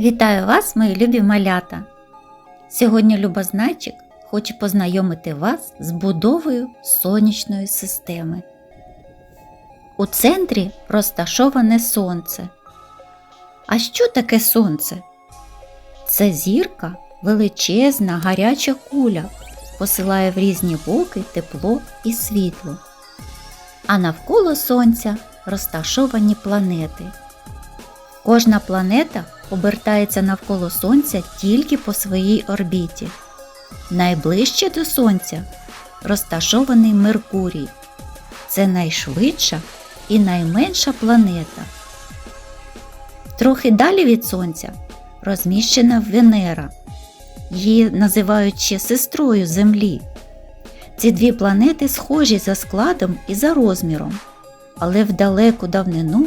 Вітаю вас, мої любі малята! Сьогодні Любознайчик хоче познайомити вас з будовою сонячної системи. У центрі розташоване сонце. А що таке сонце? Це зірка величезна гаряча куля, посилає в різні боки тепло і світло. А навколо сонця розташовані планети. Кожна планета обертається навколо Сонця тільки по своїй орбіті. Найближче до Сонця розташований Меркурій. Це найшвидша і найменша планета. Трохи далі від Сонця розміщена Венера. Її називають ще сестрою Землі. Ці дві планети схожі за складом і за розміром, але в далеку давнину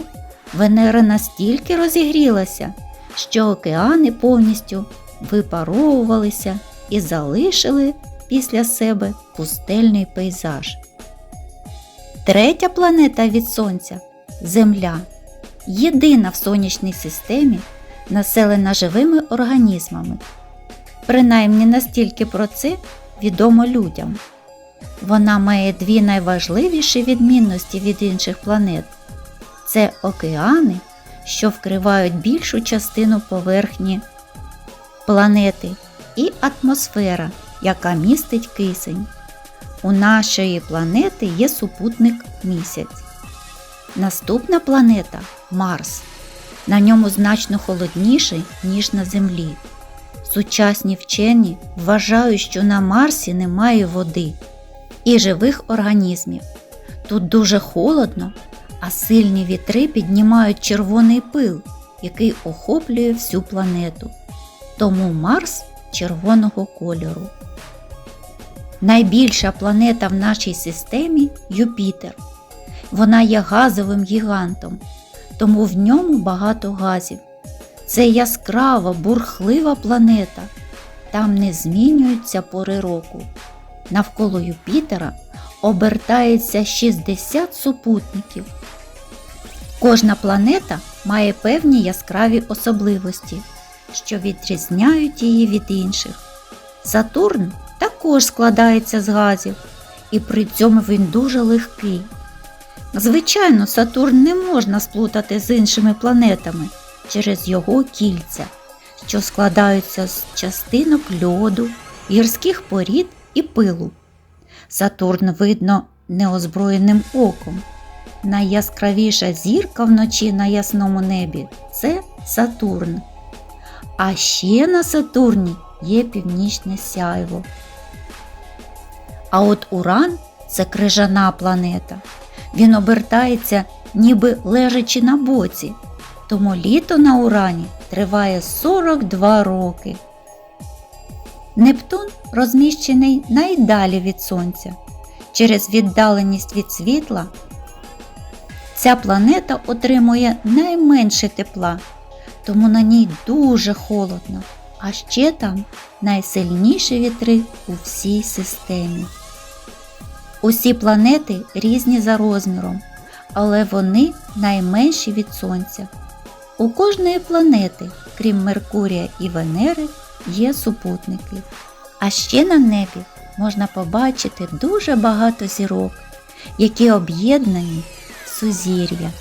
Венера настільки розігрілася, що океани повністю випаровувалися і залишили після себе пустельний пейзаж. Третя планета від Сонця Земля, єдина в сонячній системі, населена живими організмами. Принаймні настільки про це відомо людям. Вона має дві найважливіші відмінності від інших планет це океани, що вкривають більшу частину поверхні планети, і атмосфера, яка містить кисень. У нашої планети є супутник місяць. Наступна планета Марс. На ньому значно холодніше, ніж на Землі. Сучасні вчені вважають, що на Марсі немає води і живих організмів. Тут дуже холодно, а сильні вітри піднімають червоний пил, який охоплює всю планету. Тому Марс червоного кольору. Найбільша планета в нашій системі Юпітер. Вона є газовим гігантом, тому в ньому багато газів. Це яскрава, бурхлива планета. Там не змінюються пори року. Навколо Юпітера обертається 60 супутників. Кожна планета має певні яскраві особливості, що відрізняють її від інших. Сатурн також складається з газів, і при цьому він дуже легкий. Звичайно, Сатурн не можна сплутати з іншими планетами через його кільця, що складаються з частинок льоду, гірських порід і пилу. Сатурн видно неозброєним оком. Найяскравіша зірка вночі на ясному небі це Сатурн. А ще на Сатурні є північне сяйво. А от Уран це крижана планета. Він обертається, ніби лежачи на боці, тому літо на Урані триває 42 роки. Нептун розміщений найдалі від Сонця. Через віддаленість від світла ця планета отримує найменше тепла, тому на ній дуже холодно, а ще там найсильніші вітри у всій системі. Усі планети різні за розміром, але вони найменші від Сонця. У кожної планети, крім Меркурія і Венери, є супутники. А ще на небі можна побачити дуже багато зірок, які об'єднані сузір'я.